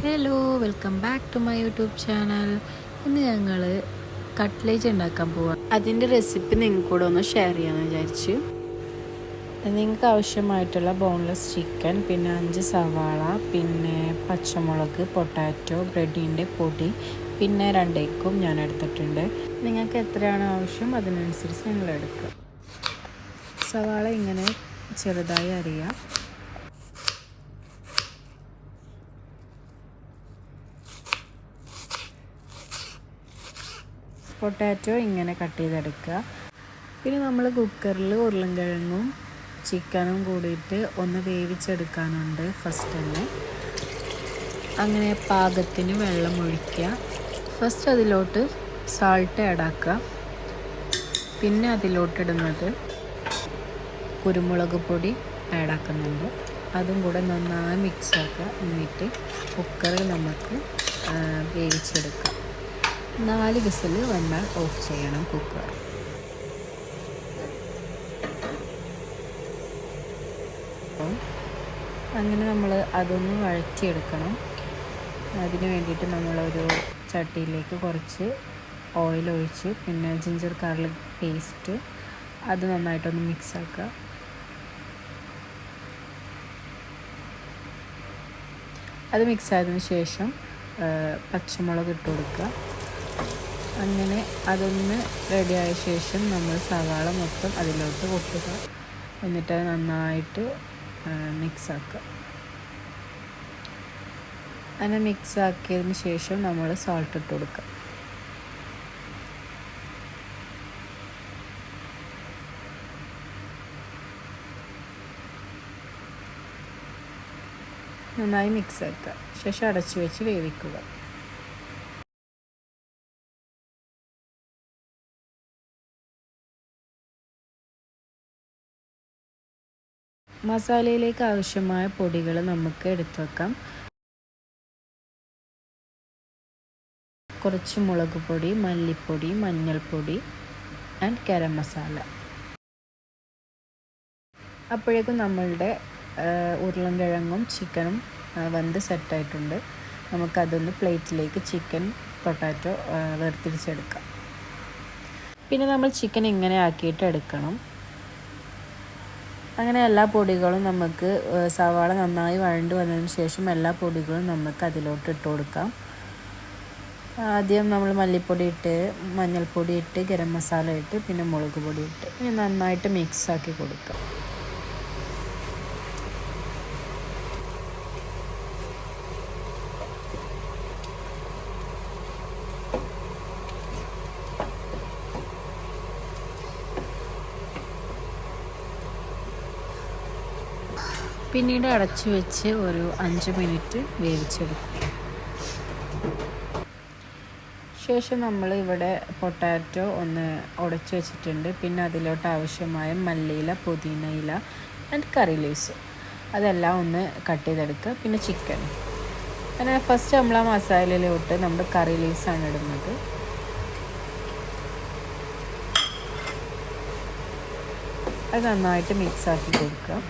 Hello welcome back to my YouTube channel ഇന്ന് ഞങ്ങൾ cutlet ഉണ്ടാക്കാൻ പോവാം. അതിന്റെ റെസിപ്പി നിങ്ങൾക്ക് കൂടെ ഒന്ന് ഷെയർ ചെയ്യാമെന്ന് വിചാരിച്ചു. നിങ്ങൾക്ക് ആവശ്യമായിട്ടുള്ള ബോൺലെസ് ചിക്കൻ പിന്നെ അഞ്ച് സവാള പിന്നെ പച്ചമുളക് പൊട്ടാറ്റോ ബ്രെഡിന്റെ പൊടി പിന്നെ രണ്ട് എക്കും ഞാൻ എടുത്തിട്ടുണ്ട്. നിങ്ങൾക്ക് എത്രയാണ് ആവശ്യം അതിനനുസരിച്ച് നിങ്ങൾ എടുക്കുക സവാള ഇങ്ങനെ ചെറുതായി അരിയാം. പൊട്ടാറ്റോ ഇങ്ങനെ കട്ട് ചെയ്തെടുക്കുക. പിന്നെ നമ്മൾ കുക്കറിൽ ഉരുളൻകിഴങ്ങും ചിക്കനും കൂടിയിട്ട് ഒന്ന് വേവിച്ചെടുക്കാനുണ്ട് ഫസ്റ്റ് തന്നെ. അങ്ങനെ പാകത്തിന് വെള്ളം ഒഴിക്കുക. ഫസ്റ്റ് അതിലോട്ട് സാൾട്ട് ആഡാക്കുക പിന്നെ അതിലോട്ടിടുന്നത് കുരുമുളക് പൊടി ആഡാക്കുന്നുണ്ട് അതും കൂടെ നന്നായി മിക്സ് ആക്കുക. എന്നിട്ട് കുക്കറിൽ നമുക്ക് വേവിച്ചെടുക്കാം. നാല് വിസിൽ വന്നാൽ ഓഫ് ചെയ്യണം കുക്കർ അങ്ങനെ നമ്മൾ അതൊന്ന് വഴറ്റിയെടുക്കണം. അതിന് വേണ്ടിയിട്ട് നമ്മളൊരു ചട്ടിയിലേക്ക് കുറച്ച് ഓയിൽ ഒഴിച്ച് പിന്നെ ജിഞ്ചർ ഗാർലിക് പേസ്റ്റ് അത് നന്നായിട്ടൊന്ന് മിക്സ് ആക്കുക. അത് മിക്സ് ആയതിനു ശേഷം പച്ചമുളക് ഇട്ട് കൊടുക്കുക. അങ്ങനെ അതൊന്ന് റെഡിയായ ശേഷം നമ്മൾ സവാള മൊത്തം അതിലോട്ട് കൊട്ടുക. എന്നിട്ട് അത് നന്നായിട്ട് മിക്സാക്കുക അങ്ങനെ മിക്സാക്കിയതിന് ശേഷം നമ്മൾ സോൾട്ട് ഇട്ട് കൊടുക്കുക. നന്നായി മിക്സ് ആക്കുക. ശേഷം അടച്ചു വെച്ച് വേവിക്കുക. മസാലയിലേക്ക് ആവശ്യമായ പൊടികൾ നമുക്ക് എടുത്തു വെക്കാം. കുറച്ച് മുളക് പൊടി മല്ലിപ്പൊടി മഞ്ഞൾപ്പൊടി ആൻഡ് ഗരം മസാല. അപ്പോഴേക്കും നമ്മളുടെ ഉരുളൻകിഴങ്ങും ചിക്കനും വെന്ത് സെറ്റായിട്ടുണ്ട്. നമുക്കതൊന്ന് പ്ലേറ്റിലേക്ക് ചിക്കൻ പൊട്ടാറ്റോ വേർതിരിച്ചെടുക്കാം. പിന്നെ നമ്മൾ ചിക്കൻ ഇങ്ങനെ ആക്കിയിട്ട് എടുക്കണം. അങ്ങനെ എല്ലാ പൊടികളും നമുക്ക് സവാള നന്നായി വഴണ്ട് വന്നതിന് ശേഷം എല്ലാ പൊടികളും നമുക്ക് അതിലോട്ട് ഇട്ട് കൊടുക്കാം. ആദ്യം നമ്മൾ മല്ലിപ്പൊടി ഇട്ട് മഞ്ഞൾപ്പൊടി ഇട്ട് ഗരം മസാല ഇട്ട് പിന്നെ മുളക് പൊടി ഇട്ട് ഇനി നന്നായിട്ട് മിക്സ് ആക്കി കൊടുക്കാം. പിന്നീട് അടച്ചു വെച്ച് ഒരു അഞ്ച് മിനിറ്റ് വേവിച്ചെടുക്കും. ശേഷം നമ്മൾ ഇവിടെ പൊട്ടാറ്റോ ഒന്ന് ഉടച്ചു വെച്ചിട്ടുണ്ട്. പിന്നെ അതിലോട്ട് ആവശ്യമായ മല്ലിയില പുതിനയില ആൻഡ് കറി ലീവ്സ് അതെല്ലാം ഒന്ന് കട്ട് ചെയ്തെടുക്കുക. പിന്നെ ചിക്കൻ അങ്ങനെ ഫസ്റ്റ് നമ്മൾ ആ മസാലയിലോട്ട് നമ്മൾ കറി ലീവ്സാണ് ഇടുന്നത്. അത് നന്നായിട്ട് മിക്സ് ആക്കി കൊടുക്കുക.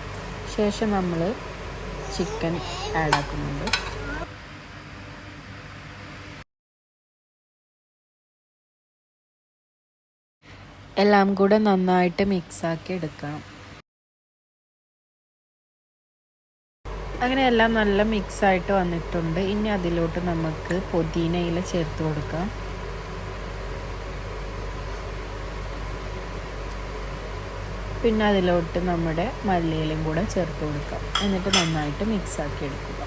ശേഷം നമ്മൾ ചിക്കൻ ആഡ് ആക്കുന്നുണ്ട്. എല്ലാം കൂടെ നന്നായിട്ട് മിക്സാക്കി എടുക്കണം. അങ്ങനെ എല്ലാം നല്ല മിക്സായിട്ട് വന്നിട്ടുണ്ട്. ഇനി അതിലോട്ട് നമുക്ക് പുതിനയില ചേർത്ത് കൊടുക്കാം. പിന്നെ അതിലോട്ട് നമ്മുടെ മല്ലിയിലും കൂടെ ചേർത്ത് കൊടുക്കാം. എന്നിട്ട് നന്നായിട്ട് മിക്സ് ആക്കി എടുക്കുക.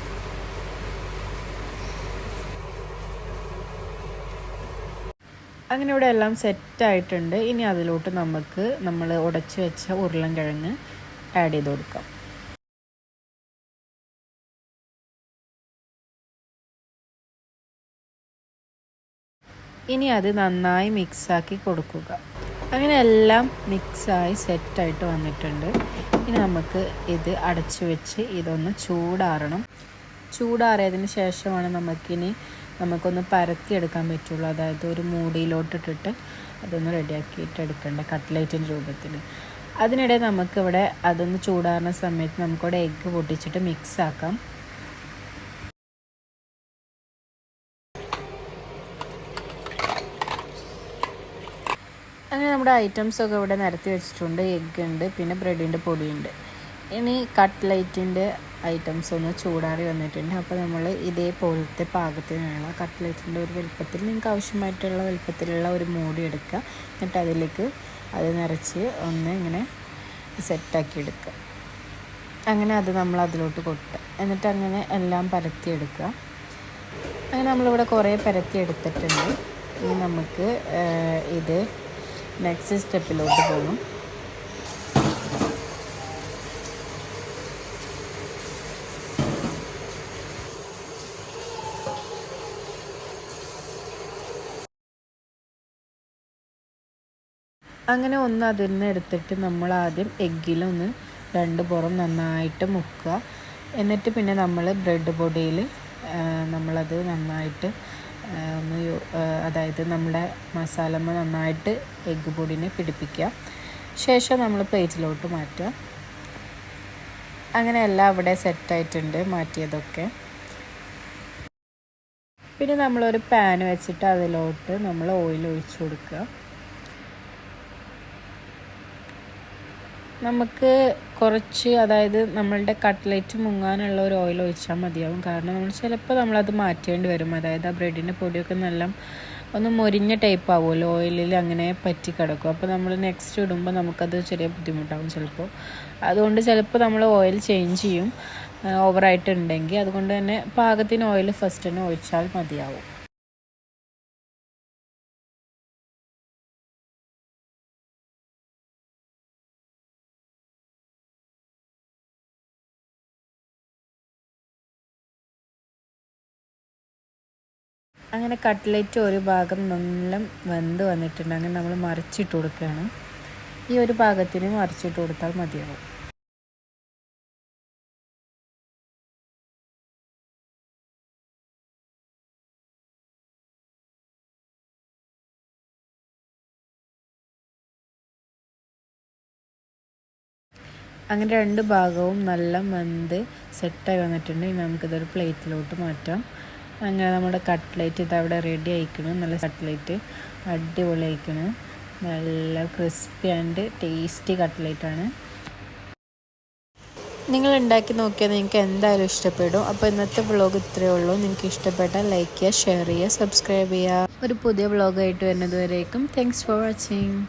അങ്ങനെ ഇവിടെ എല്ലാം സെറ്റായിട്ടുണ്ട് ഇനി അതിലോട്ട് നമുക്ക് നമ്മൾ ഉടച്ച് വെച്ച ഉരുളൻകിഴങ്ങ് ആഡ് ചെയ്ത് കൊടുക്കാം. ഇനി അത് നന്നായി മിക്സാക്കി കൊടുക്കുക. അങ്ങനെ എല്ലാം മിക്സായി സെറ്റായിട്ട് വന്നിട്ടുണ്ട്. ഇനി നമുക്ക് ഇത് അടച്ചു വെച്ച് ഇതൊന്ന് ചൂടാറണം. ചൂടാറിയതിന് ശേഷമാണ് നമുക്കിനി നമുക്കൊന്ന് പരത്തിയെടുക്കാൻ പറ്റുള്ളൂ. അതായത് ഒരു മൂടിയിലോട്ടിട്ടിട്ട് അതൊന്ന് റെഡിയാക്കിയിട്ട് എടുക്കേണ്ട കട്ട്ലേറ്റിന്റെ രൂപത്തിൽ. അതിനിടെ നമുക്കിവിടെ അതൊന്ന് ചൂടാറുന്ന സമയത്ത് നമുക്കിവിടെ എഗ്ഗ് പൊട്ടിച്ചിട്ട് മിക്സ് ആക്കാം അങ്ങനെ നമ്മുടെ ഐറ്റംസൊക്കെ ഇവിടെ നിരത്തി വെച്ചിട്ടുണ്ട്. എഗ്ഗ് ഉണ്ട് പിന്നെ ബ്രെഡിന്റെ പൊടിയുണ്ട്. ഇനി കട്ട്ലൈറ്റിന്റെ ഐറ്റംസ് ഒന്ന് ചൂടാറി വന്നിട്ടുണ്ട്. അപ്പോൾ നമ്മൾ ഇതേപോലത്തെ പാകത്തിനുള്ള കട്ട്ലൈറ്റിന്റെ ഒരു വലുപ്പത്തിൽ നിങ്ങൾക്ക് ആവശ്യമായിട്ടുള്ള വലുപ്പത്തിലുള്ള ഒരു മൂടി എടുക്കുക. എന്നിട്ട് അതിലേക്ക് അത് നിറച്ച് ഒന്ന് ഇങ്ങനെ സെറ്റാക്കി എടുക്കുക. അങ്ങനെ അത് നമ്മൾ അതിലോട്ട് കൊട്ടുക. എന്നിട്ട് അങ്ങനെ എല്ലാം പരത്തിയെടുക്കുക അങ്ങനെ നമ്മളിവിടെ കുറേ പരത്തി എടുത്തിട്ടുണ്ട്. ഇനി നമുക്ക് ഇത് നെക്സ്റ്റ് സ്റ്റെപ്പിലോട്ട് പോകും അങ്ങനെ ഒന്ന് അതിൽ നിന്ന് എടുത്തിട്ട് നമ്മൾ ആദ്യം എഗ്ഗിലൊന്ന് രണ്ട് പുറം നന്നായിട്ട് മുക്കുക. എന്നിട്ട് പിന്നെ നമ്മൾ ബ്രെഡ് പൊടിയിൽ നമ്മളത് നന്നായിട്ട് ഒന്ന് അതായത് നമ്മുടെ മസാലമ്മ നന്നായിട്ട് എഗ്ഗ് പൊടിനെ പിടിപ്പിക്കുക. ശേഷം നമ്മൾ പ്ലേറ്റിലോട്ട് മാറ്റുക. അങ്ങനെ എല്ലാം അവിടെ സെറ്റായിട്ടുണ്ട് മാറ്റിയതൊക്കെ. പിന്നെ നമ്മളൊരു പാൻ വെച്ചിട്ട് അതിലോട്ട് നമ്മൾ ഓയിൽ ഒഴിച്ചു കൊടുക്കുക. നമുക്ക് കുറച്ച് അതായത് നമ്മളുടെ കട്ട്ലറ്റ് മുങ്ങാനുള്ള ഒരു ഓയിൽ ഒഴിച്ചാൽ മതിയാവും. കാരണം നമ്മൾ ചിലപ്പോൾ നമ്മളത് മാറ്റേണ്ടി വരും. അതായത് ആ ബ്രെഡിന്റെ പൊടിയൊക്കെ നല്ല ഒന്ന് മൊരിഞ്ഞ ടൈപ്പ് ആവുമല്ലോ. ഓയിലിൽ അങ്ങനെ പറ്റി കിടക്കും. അപ്പോൾ നമ്മൾ നെക്സ്റ്റ് ഇടുമ്പോൾ നമുക്കത് ചെറിയ ബുദ്ധിമുട്ടാവും ചിലപ്പോൾ. അതുകൊണ്ട് ചിലപ്പോൾ നമ്മൾ ഓയിൽ ചേഞ്ച് ചെയ്യും ഓവറായിട്ടുണ്ടെങ്കിൽ അതുകൊണ്ട് തന്നെ പാകത്തിന് ഓയിൽ ഫസ്റ്റ് തന്നെ ഒഴിച്ചാൽ മതിയാവും. അങ്ങനെ കട്ട്ലറ്റ് ഒരു ഭാഗം നല്ല വെന്ത് വന്നിട്ടുണ്ട്. അങ്ങനെ നമ്മൾ മറിച്ചിട്ട് കൊടുക്കുകയാണ്. ഈ ഒരു ഭാഗത്തിന് മറിച്ചിട്ട് കൊടുത്താൽ മതിയാവും. അങ്ങനെ രണ്ട് ഭാഗവും നല്ല വെന്ത് സെറ്റായി വന്നിട്ടുണ്ട്. ഇനി നമുക്കിതൊരു പ്ലേറ്റിലോട്ട് മാറ്റാം. അങ്ങനെ നമ്മുടെ കട്ട്ലേറ്റ് ഇത് അവിടെ റെഡി ആയിക്കണം. നല്ല കട്ട്ലേറ്റ് അടിപൊളി ആയിക്കണം. നല്ല ക്രിസ്പി ആൻഡ് ടേസ്റ്റി കട്ട്ലേറ്റാണ് നിങ്ങൾ ഉണ്ടാക്കി നോക്കിയാൽ നിങ്ങൾക്ക് എന്തായാലും ഇഷ്ടപ്പെടും. അപ്പോൾ ഇന്നത്തെ വ്ളോഗ് ഇത്രയേ ഉള്ളൂ. നിങ്ങൾക്ക് ഇഷ്ടപ്പെട്ടാൽ ലൈക്ക് ചെയ്യുക ഷെയർ ചെയ്യുക സബ്സ്ക്രൈബ് ചെയ്യുക. ഒരു പുതിയ വ്ളോഗായിട്ട് വരുന്നത് വരേക്കും. Thanks for watching